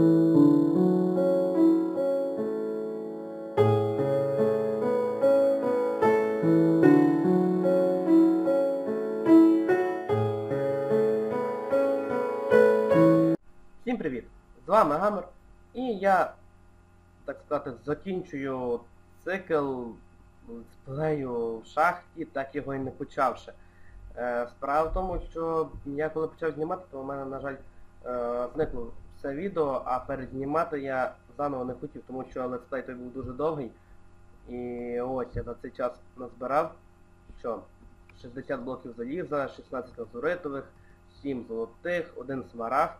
Всім привіт! З вами Гамер. І я, так сказати, закінчую цикл летсплею в шахті, так його і не почавши. Е, справа в тому, що я коли почав знімати, то у мене, на жаль, е, зникло все відео, а перезнімати я заново не хотів, тому що летсплей той був дуже довгий. І ось я за цей час назбирав, що 60 блоків заліза, 16 лазуритових, 7 золотих, 1 смарагд.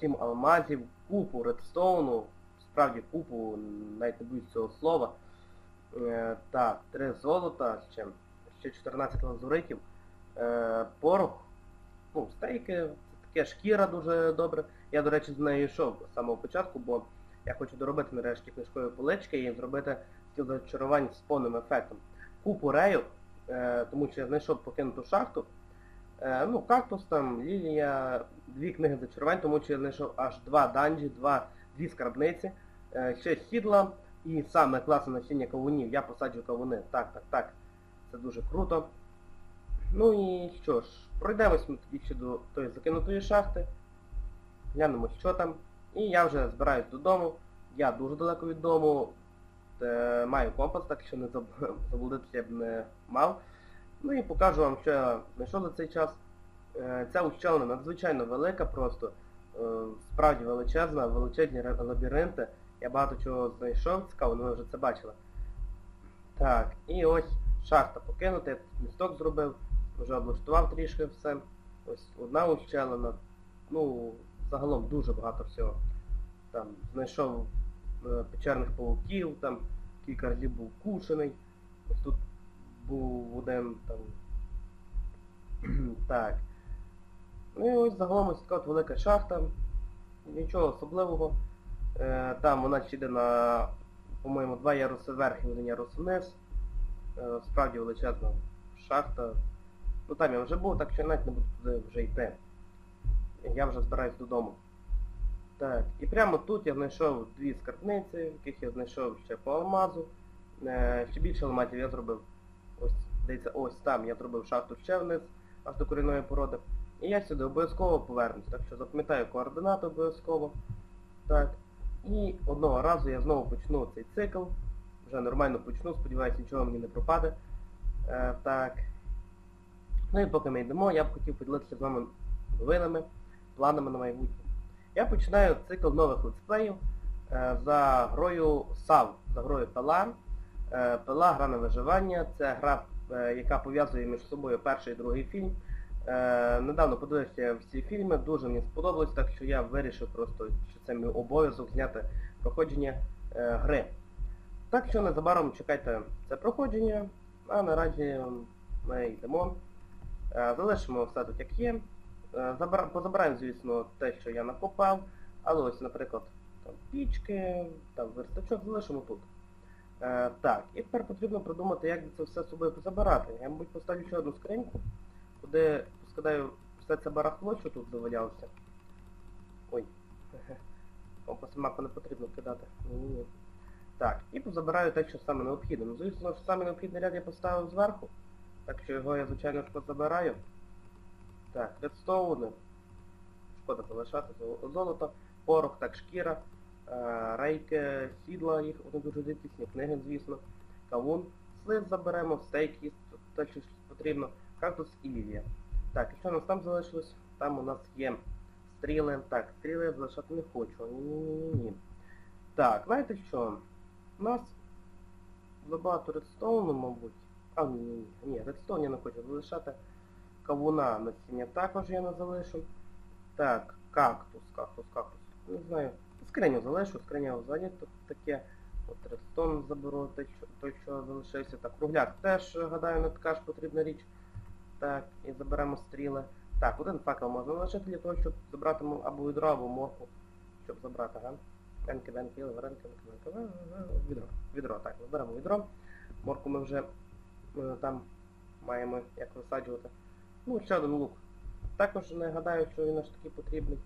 7 алмазів, купу редстоуну, справді купу, навіть не боюсь цього слова. Е, Так, 3 золота, ще, ще 14 лазуритів, е, порох, ну, стейки, це таке шкіра дуже добре. Я, до речі, з нею йшов з самого початку, бо я хочу доробити нарешті книжкові полички і зробити стіл зачарувань з повним ефектом. Купу рею, е, тому що я знайшов покинуту шахту. Е, ну, кактус там, лілія, дві книги зачарувань, тому що я знайшов аж два данжі, два, дві скарбниці, е, ще сідла і саме класне насіння кавунів. Я посаджу кавуни. Так, так, так. Це дуже круто. Ну і що ж, пройдемось ми тоді ще до тої закинутої шахти. Глянемо, що там. І я вже збираюсь додому. Я дуже далеко від дому. Е, маю компас, так що не заб- заблудитися я б не мав. Ну і покажу вам, що я знайшов за цей час. Е, Ця ущелина надзвичайно велика просто, е, справді величезна, величезні лабіринти. Я багато чого знайшов, цікаво, ну ви вже це бачили. Так, і ось шахта покинута, я тут місток зробив, вже облаштував трішки все. Ось одна ущелина. Ну, загалом дуже багато всього. Там знайшов е, печерних пауків, там кілька разів був кушений. Ось тут був один там. так. Ну і ось загалом ось така от велика шахта. Нічого особливого. Е, там вона ще йде на, по-моєму, два яруси вверх і один ярус вниз. Е, справді величезна шахта. Ну там я вже був, так що навіть не буду туди вже йти. Я вже збираюсь додому. Так, і прямо тут я знайшов дві скарбниці, в яких я знайшов ще по алмазу. Е, ще більше алмазів я зробив. Ось, здається, ось там я зробив шахту ще вниз, аж до корінної породи. І я сюди обов'язково повернусь, так що запам'ятаю координати обов'язково. Так. І одного разу я знову почну цей цикл. Вже нормально почну, сподіваюся, нічого мені не пропаде. Е, так. Ну і поки ми йдемо, я б хотів поділитися з вами новинами, планами на майбутнє. Я починаю цикл нових летсплеїв е, за грою SAV, за грою Пела. Е, Пила гра на виживання, це гра, е, яка пов'язує між собою перший і другий фільм. Недавно подивився всі фільми, дуже мені сподобалось, так що я вирішив просто, що це мій обов'язок зняти проходження гри. Так що незабаром чекайте це проходження, а наразі ми йдемо. Е, Залишимо все тут як є. Е, Позабираємо, звісно, те, що я накопав, але ось, наприклад, там пічки, там верстачок залишимо тут. Е, так, і тепер потрібно придумати, як це все з собою позабирати. Я, мабуть, поставлю ще одну скриньку, куди скидаю все це барахло, що тут завалялося. Ой. Компас мапу не потрібно кидати. Ні-ні-ні. Так, і позабираю те, що саме необхідне. Ну, звісно, що саме необхідний ряд я поставив зверху. Так що його я, звичайно ж, позабираю. Так, редстоуни. Шкода залишати золото, порох, так, шкіра, е, рейки, сідла, їх вони дуже рідкісні, книги, звісно, кавун, слиз заберемо, стейк їсти, те, що потрібно, кактус і лілія. Так, і що у нас там залишилось? Там у нас є стріли. Так, стріли я залишати не хочу. Ні-ні-ні. Так, знаєте що? У нас забагато редстоуну, мабуть. А, ні, редстоун я не хочу залишати. Кавуна насіння також я не залишу. Так, кактус, кактус, кактус. Не знаю. Скриню залишу, скриня ззаді тут таке. От редстон заберу, той, що, залишився. Так, кругляк теж, гадаю, не така ж потрібна річ. Так, і заберемо стріли. Так, один факел можна лишити для того, щоб забрати або відро, або морку. Щоб забрати, га? Венки, венки, варенки, венки, венки. Відро. Відро, так, заберемо відро. Морку ми вже е, там маємо як висаджувати. Ну, ще один лук. Також не гадаю, що він аж такий потрібний.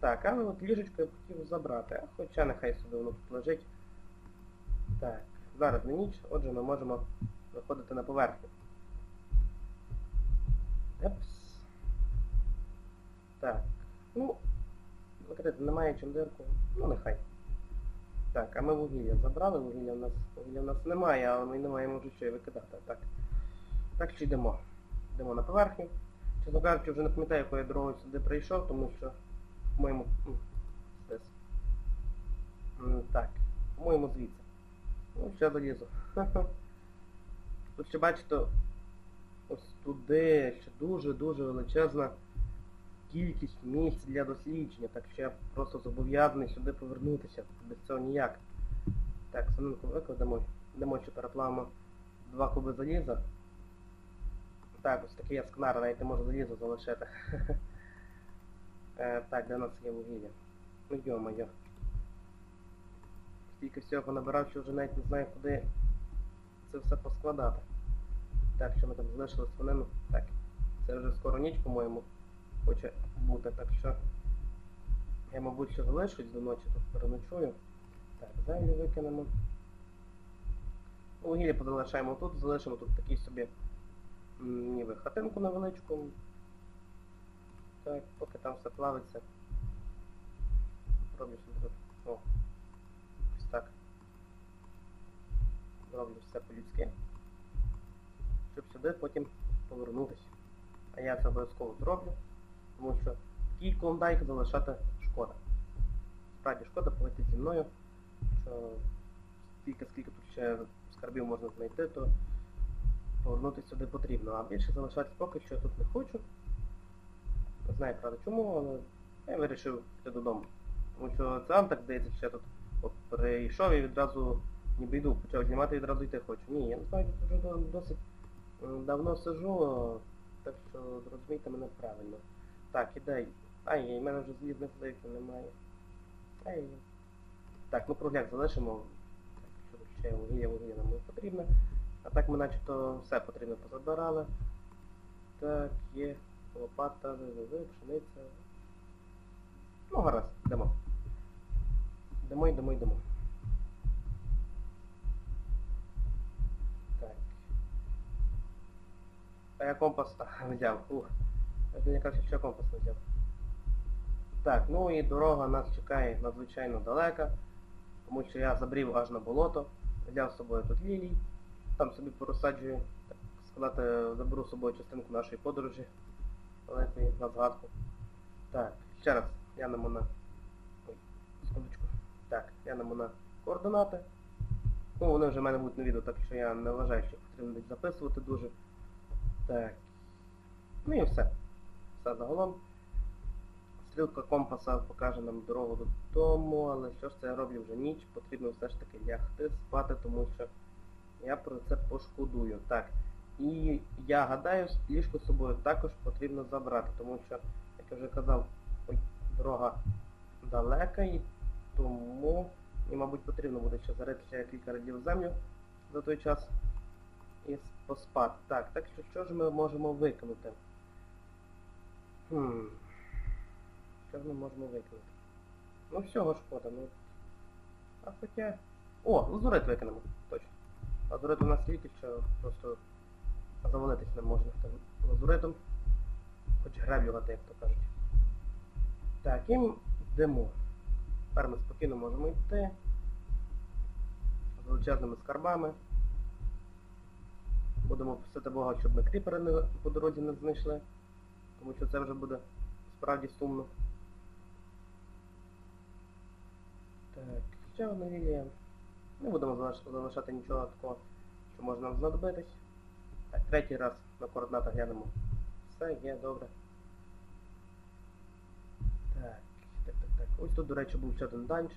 Так, але от ліжечко я б хотів забрати, хоча нехай собі воно тут лежить. Так, зараз не ніч, отже ми можемо виходити на поверхню. Епс. Так, ну, закрити немає чим дирку, ну нехай. Так, а ми вугілля забрали, вугілля в нас, вугілля в нас немає, але ми не маємо вже що й викидати. Так. Так що йдемо. Йдемо на поверхню. Чесно кажучи, вже не пам'ятаю, якою дорогою сюди прийшов, тому що, по-моєму. М, Так, по-моєму, звідси. Ну, ще залізу. Тут ще бачите, ось туди ще дуже-дуже величезна кількість місць для дослідження, так що я просто зобов'язаний сюди повернутися. Без цього ніяк. Так, саминку викладемо. Йдемо ще переплавимо два куби заліза. Так, ось такий я скнар, навіть не можу залізо залишити. Е, так, де у нас є вугілля? Ну йо-моє. Стільки всього понабирав, що вже навіть не знаю, куди це все поскладати. Так, що ми там залишили свинину? Так, це вже скоро ніч, по-моєму, хоче бути, так що я, мабуть, ще залишусь до ночі, тут переночую. Так, землю викинемо. Вугілля позалишаємо тут, залишимо тут такий собі ніби хатинку невеличку. Так, поки там все плавиться. Роблю собі тут. О. Ось так. Роблю все по-людськи. Щоб сюди потім повернутися. А я це обов'язково зроблю, тому що такий клондайк залишати шкода. Справді шкода полетить зі мною, що стільки, скільки тут ще скарбів можна знайти, то повернутися сюди потрібно. А більше залишатись поки що я тут не хочу. Не знаю, правда, чому, але я вирішив піти додому. Тому що це вам так здається, що я тут от прийшов і відразу ніби йду, почав знімати і відразу йти хочу. Ні, я насправді тут вже досить давно сижу, так що зрозумійте мене правильно. Так, ідай. Ай, в мене вже злізних зливків немає. Ай. Так, ну кругляк залишимо. Ще вугілля, вугілля нам не потрібно. А так ми начебто все потрібно позабирали. Так, є лопата, пшениця. Ну, гаразд, йдемо. Йдемо, йдемо, йдемо. Так. А я компас взяв. Ух. Я мені кажуть, що компас не взяв. Так, ну і дорога нас чекає надзвичайно далека, тому що я забрів аж на болото, взяв з собою тут лілій, там собі порозсаджую, так сказати, заберу з собою частинку нашої подорожі великої на згадку. Так, ще раз глянемо на... Ой, секундочку. Так, глянемо на координати. Ну, вони вже в мене будуть на відео, так що я не вважаю, що потрібно десь записувати дуже. Так. Ну і все. Все загалом. Стрілка компаса покаже нам дорогу додому, але що ж це я роблю вже ніч, потрібно все ж таки лягти, спати, тому що я про це пошкодую. Так. І я гадаю, ліжко з собою також потрібно забрати, тому що, як я вже казав, дорога далека і тому і, мабуть, потрібно буде ще зарити ще кілька разів землю за той час і поспати. Так, так що що ж ми можемо викинути? Хм. Ж ми можемо викинути? Ну всього шкода, ну. А хоча... О, лазурит викинемо, точно. Лазурит у нас стільки, що просто завалитись не можна тим лазуритом. Хоч греблю гати, як то кажуть. Так, і йдемо. Тепер ми спокійно можемо йти. З величезними скарбами. Будемо просити Бога, щоб ми кріпери по дорозі не знайшли. Тому що це вже буде справді сумно. Так, ще одна лілія. Не будемо залишати нічого такого, що може нам знадобитись. Так, третій раз на координатах глянемо. Все, є, добре. Так, так, так, так. Ось тут, до речі, був ще один данж.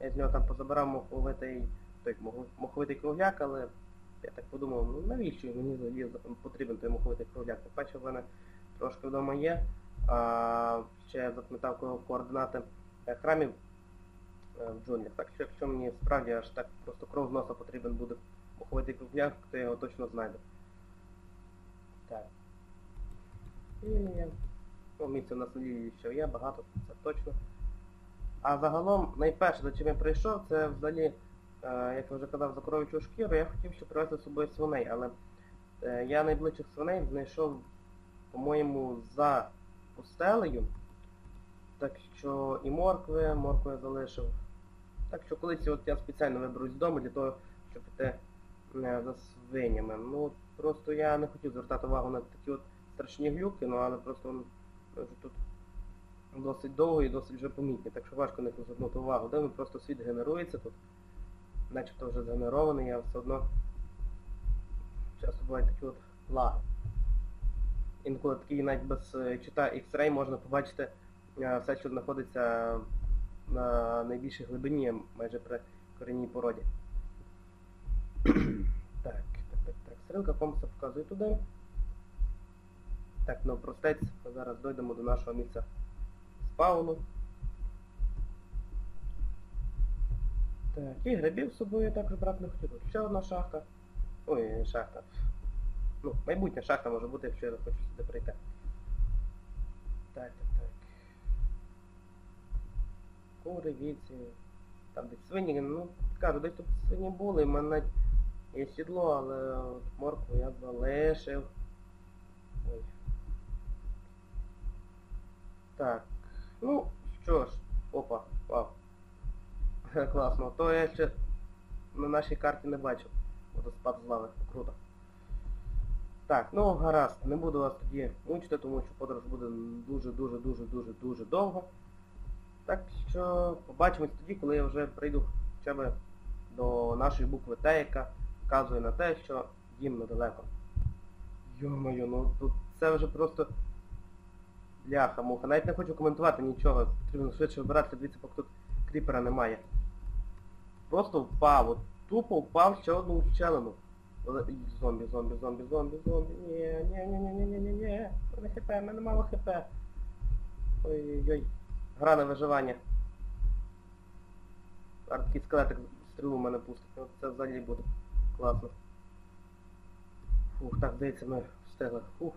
Я з нього там позабирав моховитий, той моховитий кругляк, але я так подумав, ну навіщо мені потрібен той моховитий кругляк? По-перше, в мене трошки вдома є. А ще запам'ятав координати храмів е, в джунглях. Так що якщо мені справді аж так просто кров з носа потрібен буде моховитий кругляк, то я його точно знайду. Так. І Ну, місце на селі ще є, багато, це точно. А загалом, найперше, до чим я прийшов, це взагалі, е, як я вже казав, за коров'ячу шкіру, я хотів ще привезти з собою свиней, але е, я найближчих свиней знайшов, по-моєму, за пустелею. Так що і моркви, моркви я залишив. Так що колись от я спеціально виберусь з дому для того, щоб піти е, за свинями. Ну, просто я не хотів звертати увагу на такі от страшні глюки, ну але просто вже тут досить довго і досить вже помітні, так що важко них звернути увагу. Де просто світ генерується тут, начебто вже згенерований, а все одно часто бувають такі от лаги. Інколи такий навіть без е, чита X-Ray можна побачити е, все, що знаходиться на найбільшій глибині, майже при корінній породі. так, так, так, так. Стрілка компаса показує туди. Так, ну простець, зараз дойдемо до нашого місця спауну. Так, і грибів з собою також брати не хотів. Ще одна шахта. Ой, шахта. Ну, майбутня шахта може бути, якщо я захочу сюди прийти. Так, так, так. Кури, віці. Там десь свині, ну, кажу, десь тут свині були, в мене є сідло, але от моркву я залишив. Ой. Так. Ну, що ж, опа, вау. Класно. То я ще на нашій карті не бачив. Водоспад з лави. Круто. Так, ну гаразд, не буду вас тоді мучити, тому що подорож буде дуже-дуже-дуже-дуже-дуже довго. Так що побачимось тоді, коли я вже прийду хоча б до нашої букви Т, яка вказує на те, що дім недалеко. Йо-моє, ну тут це вже просто бляха муха. Навіть не хочу коментувати нічого. Потрібно швидше вибиратися, дивіться, поки тут кріпера немає. Просто впав, от тупо впав ще одну щелину. Зомбі, зомбі, зомбі, зомбі, зомбі. Ні, ні, ні, ні, ні, ні, ні, ні. Мене хп, мене мало хп. Ой-ой-ой. Гра на виживання. А такий скелетик стрілу в мене пустить. Це взагалі буде класно. Фух, так, здається, ми встигли. Фух.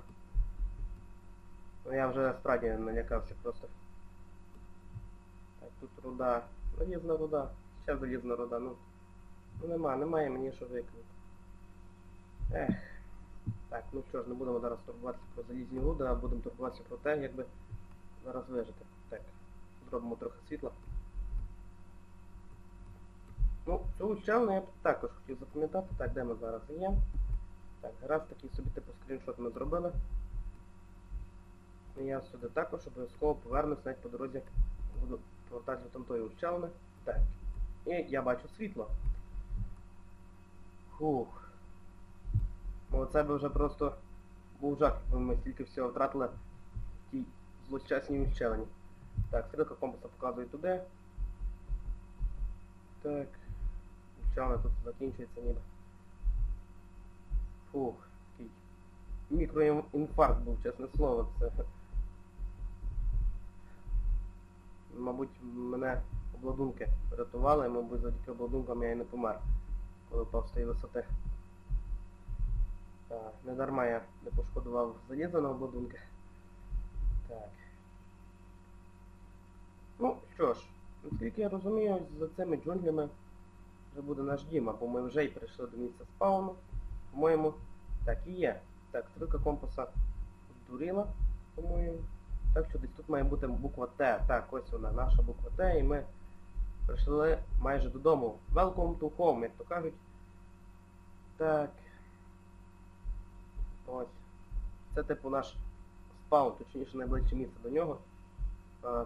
Ну я вже справді налякався просто. Так, тут руда. Залізна руда. Ще залізна руда, ну. Ну нема, немає мені що викинути. Ех. Так, ну що ж, не будемо зараз турбуватися про залізні руди, а будемо турбуватися про те, як би зараз вижити. Так, зробимо трохи світла. Ну, цю ущелину я б також хотів запам'ятати. Так, де ми зараз є? Так, раз такий собі типу скріншот ми зробили. Я сюди також обов'язково повернусь навіть по дорозі, буду повертатися до тамтої ущелини. Так. І я бачу світло. Фух. Це би вже просто був жах, якби ми стільки всього втратили в тій злощасній ущелині. Так, стрілка компаса показує туди. Так. Ущелина тут закінчується ніби. Фух, такий мікроінфаркт був, чесне слово. Це. Мабуть, мене обладунки врятували, і, мабуть, завдяки обладункам я і не помер, коли впав з тієї висоти. Так, не дарма я не пошкодував залізо на. Так. Ну, що ж, наскільки я розумію, за цими джунглями вже буде наш дім, або ми вже й прийшли до місця спауну. По-моєму, так і є. Так, стрілка компаса здуріла, по-моєму. Так що десь тут має бути буква Т. Так, ось вона, наша буква Т, і ми прийшли майже додому. Welcome to home, як то кажуть. Так. Ось. Це типу наш спаун, точніше найближче місце до нього.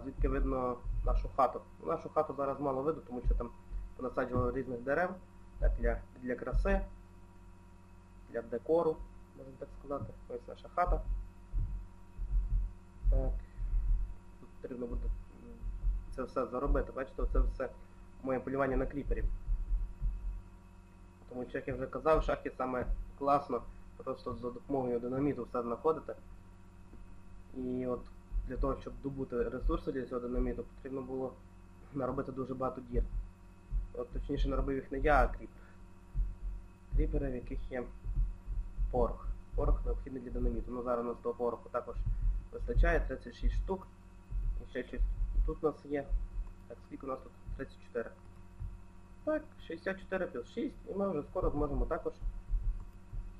Звідки видно нашу хату. Нашу хату зараз мало видно, тому що там понасаджували різних дерев. Так, для, для краси, для декору, можна так сказати. Ось наша хата. Так. Тут потрібно буде це все заробити. Бачите, це все моє полювання на кріперів. Тому що, як я вже казав, в шахті саме класно просто за допомогою динаміту все знаходити. І от для того, щоб добути ресурси для цього динаміту, потрібно було наробити дуже багато дір. От, точніше наробив їх не я, а кріпер. Кріпери, в яких є порох. Порох необхідний для динаміту. Ну зараз у нас того пороху також Вистачає 36 штук. І ще щось тут у нас є. Так, скільки у нас тут? 34. Так, 64 плюс 6, і ми вже скоро зможемо також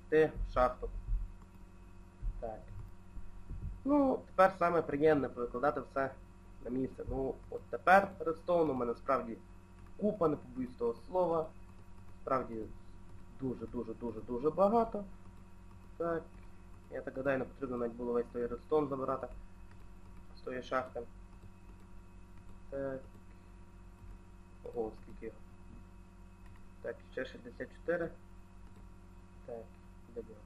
йти в шахту. Так. Ну, тепер саме приємне повикладати все на місце. Ну, от тепер редстоун у мене справді купа, не побоюсь того слова. Справді дуже-дуже-дуже-дуже багато. Так. Я так гадаю, не потрібно навіть було весь той редстоун забирати з тої шахти. Так. Ого, скільки. Так, ще 64. Так, де було?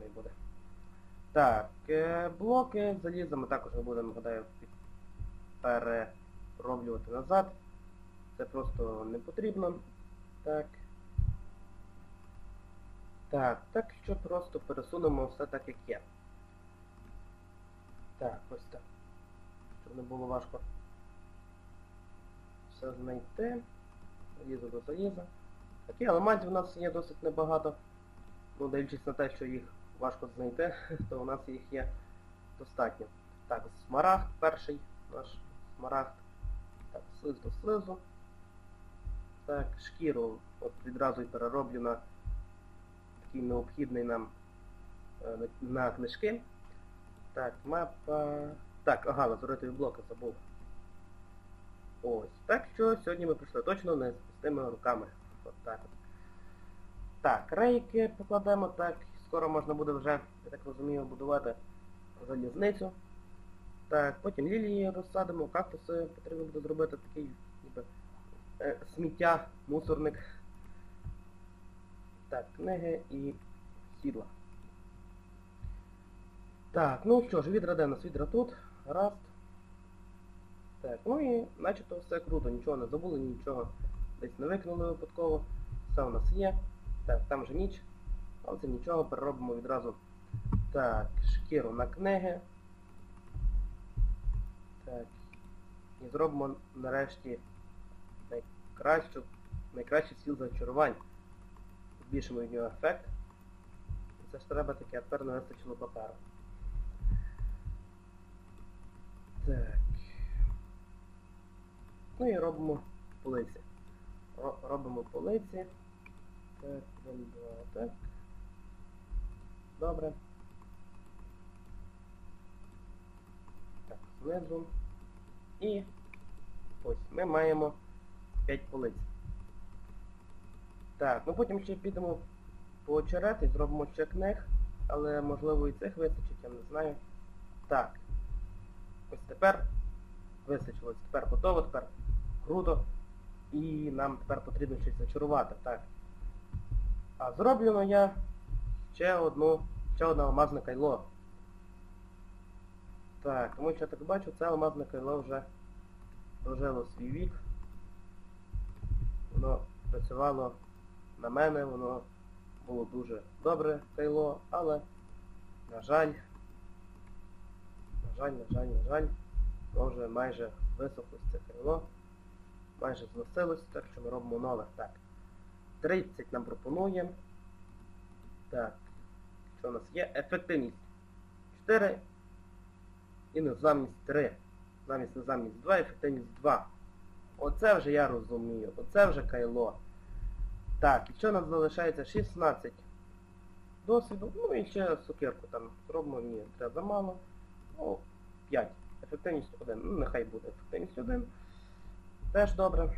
Не буде. Так, е, блоки заліза ми також будемо, гадаю, перероблювати назад. Це просто не потрібно. Так. Так, так що просто пересунемо все так, як є. Так, ось так. Щоб не було важко все знайти. Залізо до заліза. Такі алмазів у нас є досить небагато. Ну, дивлячись на те, що їх важко знайти, то у нас їх є достатньо. Так, смарагд перший наш смарагд. Так, слиз до слизу. Так, шкіру от відразу і перероблю на такий необхідний нам е, на- книжки. Так, мапа. Так, ага, лазуритові блоки забув. Ось. Так що сьогодні ми прийшли точно не з пустими руками. От так. Так, рейки покладемо, так, скоро можна буде вже, я так розумію, будувати залізницю. Так, потім лілії розсадимо, кактуси потрібно буде зробити такий ніби е, сміття, мусорник. Так, книги і сідла. Так, ну що ж, відра де у нас відра тут. Гаразд. Так, ну і начебто все круто, нічого не забули, нічого десь не викинули випадково. Все у нас є. Так, там вже ніч. Але це нічого, переробимо відразу. Так, шкіру на книги. Так. І зробимо нарешті найкращу, найкращий стіл зачарувань. Збільшимо від нього ефект. І це ж треба таке, а тепер не вистачило паперу. Так. Ну і робимо полиці. Ро- робимо полиці. Так, один, два, так. Добре. Так, знизу. І ось ми маємо 5 полиць. Так, ну потім ще підемо по очерет зробимо ще книг, але можливо і цих вистачить, я не знаю. Так. Ось тепер вистачило, тепер готово, тепер круто. І нам тепер потрібно щось зачарувати. Так. А зроблено я ще одну, ще одне алмазне кайло. Так, тому що я так бачу, це алмазне кайло вже дожило свій вік. Воно працювало на мене, воно було дуже добре кайло, але, на жаль, на жаль, на жаль, на жаль, воно вже майже висохло це кайло, майже зносилось, так що ми робимо нове. Так. 30 нам пропонує. Так. У нас є? Ефективність 4 і незамність 3. Замість незамність 2, ефективність 2. Оце вже я розумію. Оце вже кайло. Так, і що у нас залишається? 16 досвіду. Ну і ще сукерку там зробимо. Ні, треба замало. Ну, 5. Ефективність 1. Ну, нехай буде ефективність 1. Теж добре.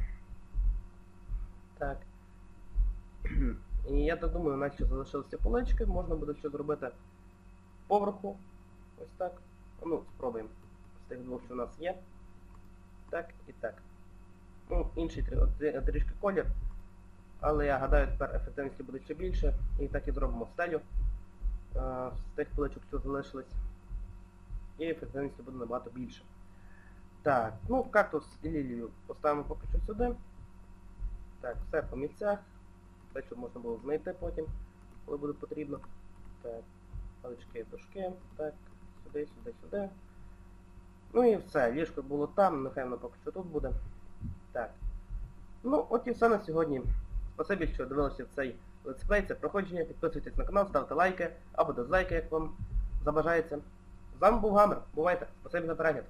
Так. І я так думаю, наче залишилися полички, можна буде ще зробити поверху. Ось так. Ну, спробуємо. З тих двох, що у нас є. Так і так. Ну, інший трі- трі- трішки колір. Але я гадаю, тепер ефективності буде ще більше. І так і зробимо стелю е, з тих поличок, що залишились. І ефективності буде набагато більше. Так, ну кактус і лілію поставимо поки що сюди. Так, все по місцях. Все, що можна було знайти потім, коли буде потрібно. Так, палички, дошки, так, сюди, сюди, сюди. Ну і все, ліжко було там, нехай воно поки що тут буде. Так. Ну, от і все на сьогодні. Спасибі, що дивилися цей летсплей, це проходження. Підписуйтесь на канал, ставте лайки або дизлайки, як вам забажається. З вами був Гамер. Бувайте. Спасибі за перегляд.